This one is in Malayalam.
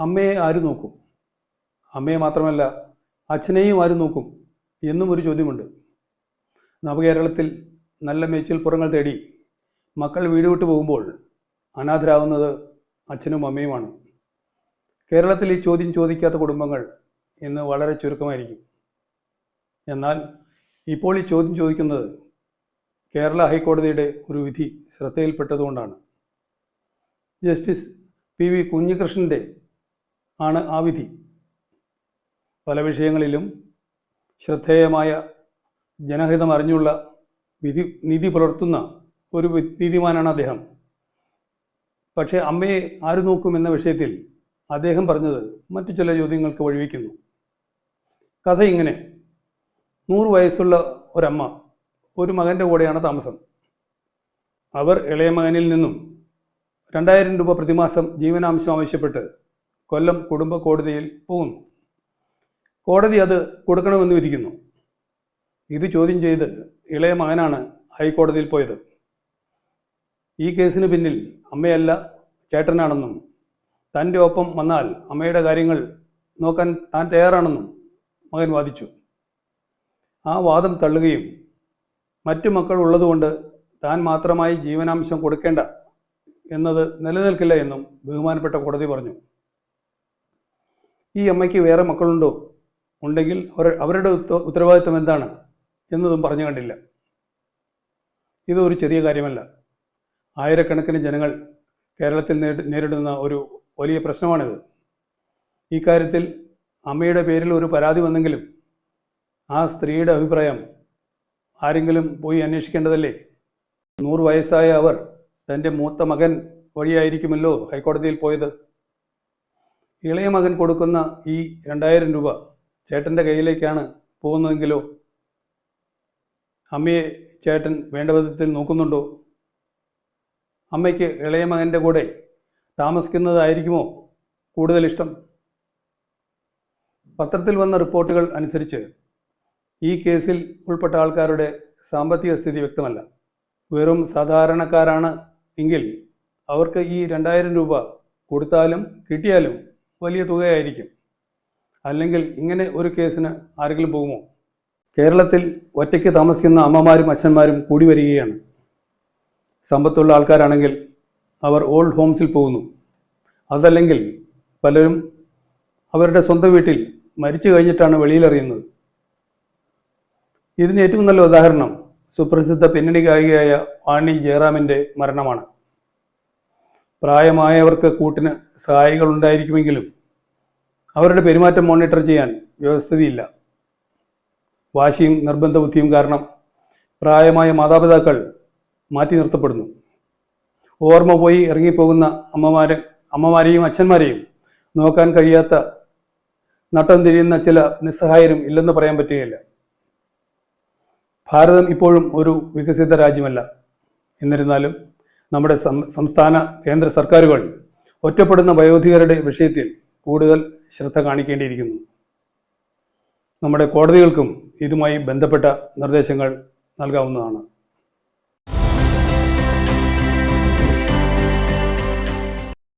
അമ്മയെ ആര് നോക്കും? അമ്മയെ മാത്രമല്ല അച്ഛനെയും ആര് നോക്കും എന്നും ഒരു ചോദ്യമുണ്ട്. നവകേരളത്തിൽ നല്ല മേച്ചിൽപ്പുറങ്ങൾ തേടി മക്കൾ വീട് വിട്ടു പോകുമ്പോൾ അനാഥരാകുന്നത് അച്ഛനും അമ്മയുമാണ്. കേരളത്തിൽ ഈ ചോദ്യം ചോദിക്കാത്ത കുടുംബങ്ങൾ ഇന്ന് വളരെ ചുരുക്കമായിരിക്കും. എന്നാൽ ഇപ്പോൾ ഈ ചോദ്യം ചോദിക്കുന്നത് കേരള ഹൈക്കോടതിയുടെ ഒരു വിധി ശ്രദ്ധയിൽപ്പെട്ടതുകൊണ്ടാണ്. ജസ്റ്റിസ് പി വി കുഞ്ഞികൃഷ്ണന്റെ ആണ് ആ വിധി. പല വിഷയങ്ങളിലും ശ്രദ്ധേയമായ ജനഹിതം അറിഞ്ഞുള്ള വിധി നീതി പുലർത്തുന്ന ഒരു നീതിമാനാണ് അദ്ദേഹം. പക്ഷേ അമ്മയെ ആര് നോക്കും എന്ന വിഷയത്തിൽ അദ്ദേഹം പറഞ്ഞത് മറ്റു ചില ചോദ്യങ്ങൾക്ക് വഴിവെക്കുന്നു. കഥ ഇങ്ങനെ. നൂറ് വയസ്സുള്ള ഒരമ്മ ഒരു മകന്റെ കൂടെയാണ് താമസം. അവർ ഇളയ മകനിൽ നിന്നും രണ്ടായിരം രൂപ പ്രതിമാസം ജീവനാംശം ആവശ്യപ്പെട്ട് കൊല്ലം കുടുംബ കോടതിയിൽ പോകുന്നു. കോടതി അത് കൊടുക്കണമെന്ന് വിധിക്കുന്നു. ഇത് ചോദ്യം ചെയ്ത് ഇളയ മകനാണ് ഹൈക്കോടതിയിൽ പോയത്. ഈ കേസിന് പിന്നിൽ അമ്മയല്ല ചേട്ടനാണെന്നും തന്റെ ഒപ്പം വന്നാൽ അമ്മയുടെ കാര്യങ്ങൾ നോക്കാൻ താൻ തയ്യാറാണെന്നും മകൻ വാദിച്ചു. ആ വാദം തള്ളുകയും മറ്റു മക്കൾ ഉള്ളതുകൊണ്ട് താൻ മാത്രമായി ജീവനാംശം കൊടുക്കേണ്ട എന്നത് നിലനിൽക്കില്ല എന്നും ബഹുമാനപ്പെട്ട കോടതി പറഞ്ഞു. ഈ അമ്മയ്ക്ക് വേറെ മക്കളുണ്ടോ? ഉണ്ടെങ്കിൽ അവർ അവരുടെ ഉത്ത- ഉത്തരവാദിത്തം എന്താണ്? എന്നതും പറഞ്ഞു കണ്ടില്ല. ഇത് ഒരു ചെറിയ കാര്യമല്ല. ആയിരക്കണക്കിന് ജനങ്ങൾ കേരളത്തിൽ നേരിടുന്ന ഒരു വലിയ പ്രശ്നമാണിത്. ഈ കാര്യത്തിൽ അമ്മയുടെ പേരിൽ ഒരു പരാതി വന്നെങ്കിലും ആ സ്ത്രീയുടെ അഭിപ്രായം ആരെങ്കിലും പോയി അന്വേഷിക്കേണ്ടതല്ലേ? നൂറ് വയസ്സായ അവർ തന്റെ മൂത്ത മകൻ വഴിയായിരിക്കുമല്ലോ ഹൈക്കോടതിയിൽ പോയത്. ഇളയ മകൻ കൊടുക്കുന്ന ഈ രണ്ടായിരം രൂപ ചേട്ടന്റെ കയ്യിലേക്കാണ് പോകുന്നതെങ്കിലോ? അമ്മയെ ചേട്ടൻ വേണ്ട വിധത്തിൽ നോക്കുന്നുണ്ടോ? അമ്മയ്ക്ക് ഇളയ മകന്റെ കൂടെ താമസിക്കുന്നതായിരിക്കുമോ കൂടുതൽ ഇഷ്ടം? പത്രത്തിൽ വന്ന റിപ്പോർട്ടുകൾ അനുസരിച്ച് ഈ കേസിൽ ഉൾപ്പെട്ട ആൾക്കാരുടെ സാമ്പത്തിക സ്ഥിതി വ്യക്തമല്ല. വെറും സാധാരണക്കാരാണ് എങ്കിൽ അവർക്ക് ഈ രണ്ടായിരം രൂപ കൊടുത്താലും കിട്ടിയാലും വലിയ തുകയായിരിക്കും. അല്ലെങ്കിൽ ഇങ്ങനെ ഒരു കേസിന് ആരെങ്കിലും പോകുമോ? കേരളത്തിൽ ഒറ്റയ്ക്ക് താമസിക്കുന്ന അമ്മമാരും അച്ഛന്മാരും കൂടി വരികയാണ്. സമ്പത്തുള്ള ആൾക്കാരാണെങ്കിൽ അവർ ഓൾഡ് ഹോംസിൽ പോകുന്നു. അതല്ലെങ്കിൽ പലരും അവരുടെ സ്വന്തം വീട്ടിൽ മരിച്ചു കഴിഞ്ഞിട്ടാണ് വെളിയിലറിയുന്നത്. ഇതിന് ഏറ്റവും നല്ല ഉദാഹരണം സുപ്രസിദ്ധ പിന്നണി ഗായികയായ വാണി ജയറാമിന്റെ മരണമാണ്. പ്രായമായവർക്ക് കൂട്ടിന് സഹായികൾ ഉണ്ടായിരിക്കുമെങ്കിലും അവരുടെ പെരുമാറ്റം മോണിറ്റർ ചെയ്യാൻ വ്യവസ്ഥിതിയില്ല. വാശിയും നിർബന്ധ ബുദ്ധിയും കാരണം പ്രായമായ മാതാപിതാക്കൾ മാറ്റി നിർത്തപ്പെടുന്നു. ഓർമ്മ പോയി ഇറങ്ങിപ്പോകുന്ന അമ്മമാരെ അമ്മമാരെയും അച്ഛന്മാരെയും നോക്കാൻ കഴിയാത്ത നട്ടം തിരിയുന്ന ചില നിസ്സഹായരും ഇല്ലെന്ന് പറയാൻ പറ്റുകയില്ല. ഭാരതം ഇപ്പോഴും ഒരു വികസിത രാജ്യമല്ല. എന്നിരുന്നാലും നമ്മുടെ സംസ്ഥാന കേന്ദ്ര സർക്കാരുകൾ ഒറ്റപ്പെടുന്ന വയോധികരുടെ വിഷയത്തിൽ കൂടുതൽ ശ്രദ്ധ കാണിക്കേണ്ടിയിരിക്കുന്നു. നമ്മുടെ കോടതികൾക്കും ഇതുമായി ബന്ധപ്പെട്ട നിർദ്ദേശങ്ങൾ നൽകാവുന്നതാണ്.